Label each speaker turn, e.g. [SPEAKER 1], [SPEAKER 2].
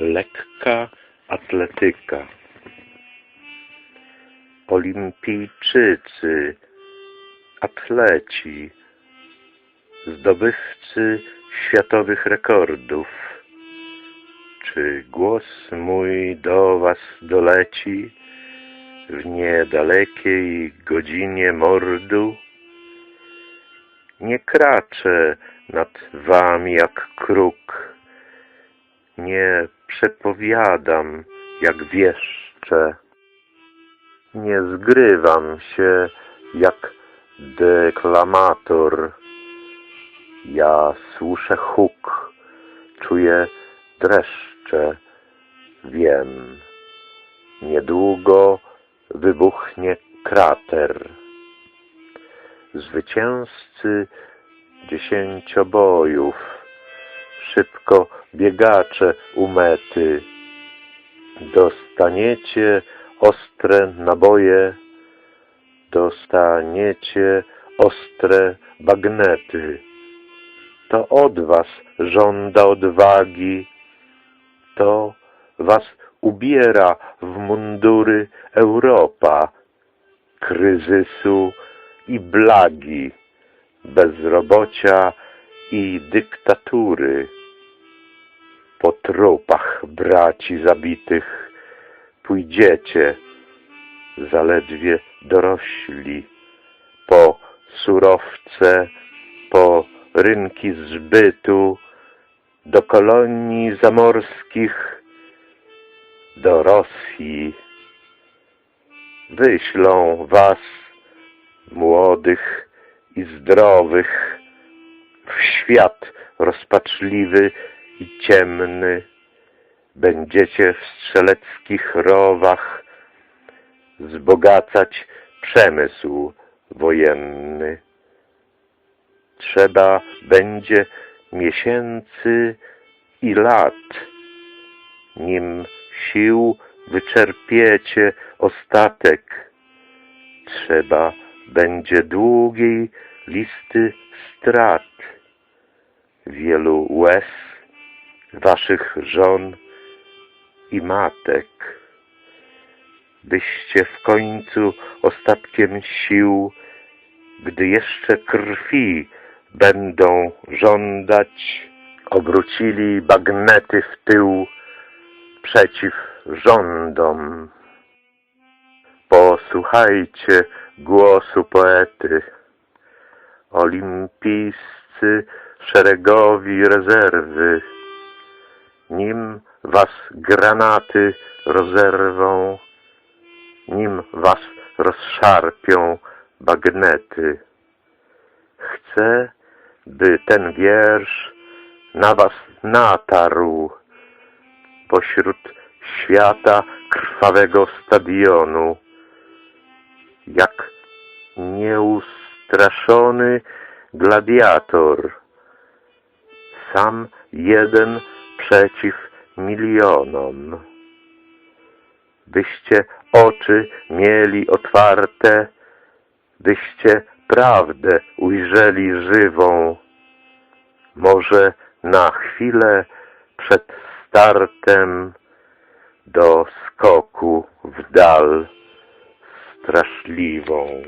[SPEAKER 1] Lekka atletyka. Olimpijczycy, atleci, zdobywcy światowych rekordów. Czy głos mój do was doleci w niedalekiej godzinie mordu? Nie kraczę nad wami jak kruk, nie przepowiadam jak wieszcze, nie zgrywam się jak deklamator. Ja słyszę huk, czuję dreszcze, wiem. Niedługo wybuchnie krater. Zwycięzcy dziesięciobojów, szybko biegacze u mety. Dostaniecie ostre naboje, dostaniecie ostre bagnety. To od was żąda odwagi, to was ubiera w mundury Europa, kryzysu i blagi, bezrobocia i dyktatury. Po trupach braci zabitych pójdziecie, zaledwie dorośli, po surowce, po rynki zbytu, do kolonii zamorskich, do Rosji. Wyślą was, młodych i zdrowych, w świat rozpaczliwy i ciemny. Będziecie w strzeleckich rowach wzbogacać przemysł wojenny. Trzeba będzie miesięcy i lat, nim sił wyczerpiecie ostatek. Trzeba będzie długiej listy strat, wielu łez waszych żon i matek, byście w końcu ostatkiem sił, gdy jeszcze krwi będą żądać, obrócili bagnety w tył przeciw rządom. Posłuchajcie głosu poety. Olimpijscy szeregowi rezerwy. Nim was granaty rozerwą, nim was rozszarpią bagnety. Chcę, by ten wiersz na was natarł pośród świata krwawego stadionu, jak nieustraszony gladiator, sam jeden przeciw milionom. Byście oczy mieli otwarte, byście prawdę ujrzeli żywą, może na chwilę przed startem do skoku w dal straszliwą.